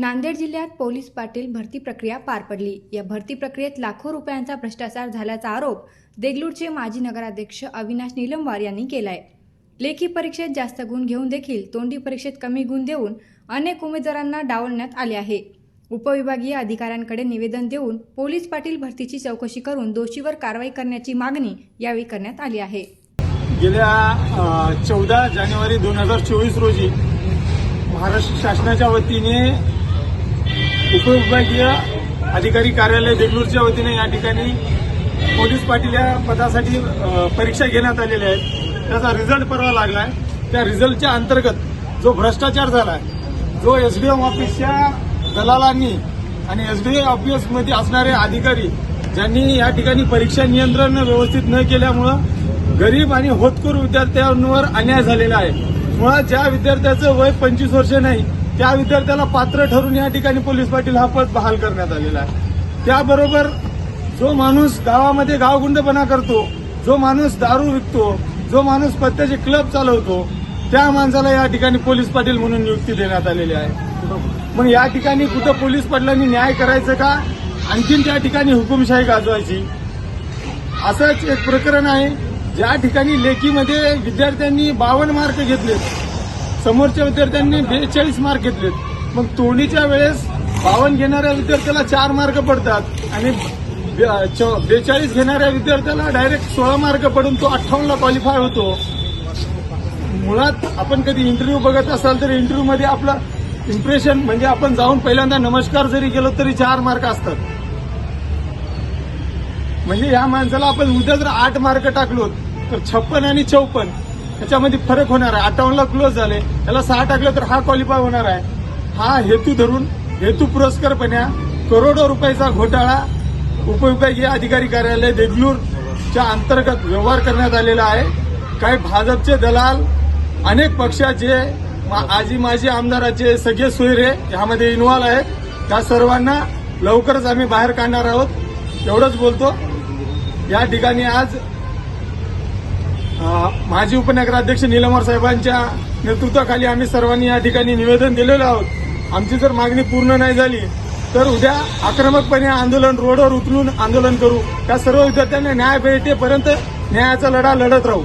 नांदेड जिल्ह्यात पोलीस पाटील भरती प्रक्रिया पार पडली. या भरती प्रक्रियेत लाखो रुपयांचा भ्रष्टाचार झाल्याचा आरोप देगलूरचे माजी नगराध्यक्ष अविनाश निलमवार यांनी केलाय. लेखी परीक्षेत जास्त गुण घेऊन देखील तोंडी परीक्षेत कमी गुण देऊन अनेक उमेदवारांना डावलण्यात आले आहे. उपविभागीय अधिकाऱ्यांकडे निवेदन देऊन पोलीस पाटील भरतीची चौकशी करून दोषीवर कारवाई करण्याची मागणी यावेळी करण्यात आली आहे. गेल्या चौदा जानेवारी दोन हजार चोवीस रोजी महाराष्ट्र शासनाच्या वतीने उपविभागीय अधिकारी कार्यालय देगलूरच्या वतीने या ठिकाणी पोलीस पाटील या पदासाठी परीक्षा घेण्यात आलेल्या आहेत. त्याचा रिझल्ट परवा लागलाय. त्या रिझल्टच्या अंतर्गत जो भ्रष्टाचार झालाय जो एस डी एम ऑफिसच्या दलालांनी आणि एस डी ऑफिसमध्ये असणारे अधिकारी ज्यांनी या ठिकाणी परीक्षा नियंत्रण व्यवस्थित न केल्यामुळं गरीब आणि होतकूर विद्यार्थ्यांवर अन्याय झालेला आहे. मुळात ज्या विद्यार्थ्याचं वय पंचवीस वर्ष नाही त्या विद्यार्थ्याला पात्र ठरून या ठिकाणी पोलीस पाटील हा पद बहाल करण्यात आलेला आहे. त्याबरोबर जो माणूस गावामध्ये गावगुंडपणा करतो जो माणूस दारू विकतो जो माणूस पत्त्याचे क्लब चालवतो त्या माणसाला या ठिकाणी पोलीस पाटील म्हणून नियुक्ती देण्यात आलेली आहे. मग या ठिकाणी कुठं पोलीस पाटलांनी न्याय करायचं का? आणखीन त्या ठिकाणी हुकुमशाही गाजवायची. असंच एक प्रकरण आहे. ज्या ठिकाणी लेखीमध्ये विद्यार्थ्यांनी बावन्न मार्क घेतले समोरच्या विद्यार्थ्यांनी बेचाळीस मार्क घेतलेत. मग तोडीच्या वेळेस बावन्न घेणाऱ्या विद्यार्थ्याला चार मार्क पडतात आणि बेचाळीस घेणाऱ्या विद्यार्थ्याला डायरेक्ट सोळा मार्क पडून तो अठ्ठावन्नला क्वालिफाय होतो. मुळात आपण कधी इंटरव्ह्यू बघत असाल तर इंटरव्ह्यूमध्ये आपला आपलं इम्प्रेशन म्हणजे आपण जाऊन पहिल्यांदा नमस्कार जरी केलो तरी चार मार्क असतात. म्हणजे या माणसाला आपण उद्या जर आठ मार्क टाकलो तर छप्पन आणि चौपन्न त्याच्यामध्ये फरक होणार आहे. अठ्ठावन्नला क्लोज झाले. त्याला सहा टाकलं तर हा क्वालिफाय होणार आहे. हा हेतू धरून हेतू पुरस्कारपण्या करोडो रुपयाचा घोटाळा उपविभागीय अधिकारी कार्यालय देगलूरच्या अंतर्गत व्यवहार करण्यात आलेला आहे. काही भाजपचे दलाल अनेक पक्षाचे मा- आजी माजी आमदाराचे सगळे सोयरे यामध्ये इन्व्हॉल्व आहेत. त्या सर्वांना लवकरच आम्ही बाहेर काढणार आहोत. एवढंच बोलतो. या ठिकाणी आज माजी उपनगराध्यक्ष निलमवार साहेबांच्या नेतृत्वाखाली आम्ही सर्वांनी या ठिकाणी निवेदन दिलेलं आहोत. आमची जर मागणी पूर्ण नाही झाली तर उद्या आक्रमकपणे आंदोलन रोडवर उतरून आंदोलन करू. त्या सर्व विद्यार्थ्यांना न्याय भेटेपर्यंत न्यायाचा लढा लढत राहू.